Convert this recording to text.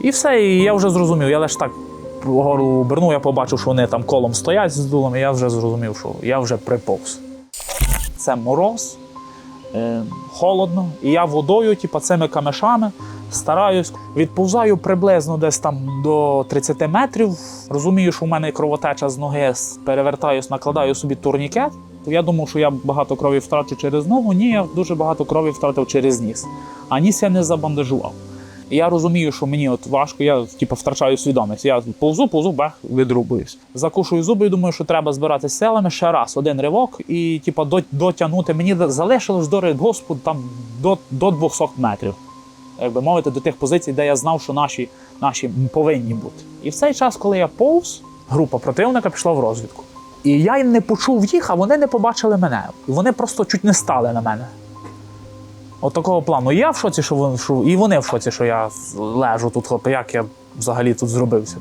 І все, і я вже зрозумів. Я лише так вгору обернув, я побачив, що вони там колом стоять з дулом, і я вже зрозумів, що я вже приповз. Це мороз, е, холодно, і я водою, типу, цими камешами стараюсь, відповзаю приблизно десь там до 30 метрів. Розумію, що в мене кровотеча з ноги, перевертаюсь, накладаю собі турнікет. Я думав, що я багато крові втрачу через ногу. Ні, я дуже багато крові втратив через ніс. А ніс я не забандажував. І я розумію, що мені от важко, я типу, втрачаю свідомість. Я повзу, повзу, бах, відрубуюсь. Закушую зуби і думаю, що треба збиратися силами ще раз, один ривок, і типу, дотягнути. Мені залишилось до Господу там до, до 200 метрів. Як би мовити, до тих позицій, де я знав, що наші, наші повинні бути. І в цей час, коли я повз, група противника пішла в розвідку. І я не почув їх, а вони не побачили мене. Вони просто чуть не стали на мене. От такого плану. Я в шоці, що вони, що, і вони в шоці, що я лежу тут, хлопці, як я взагалі тут зробився.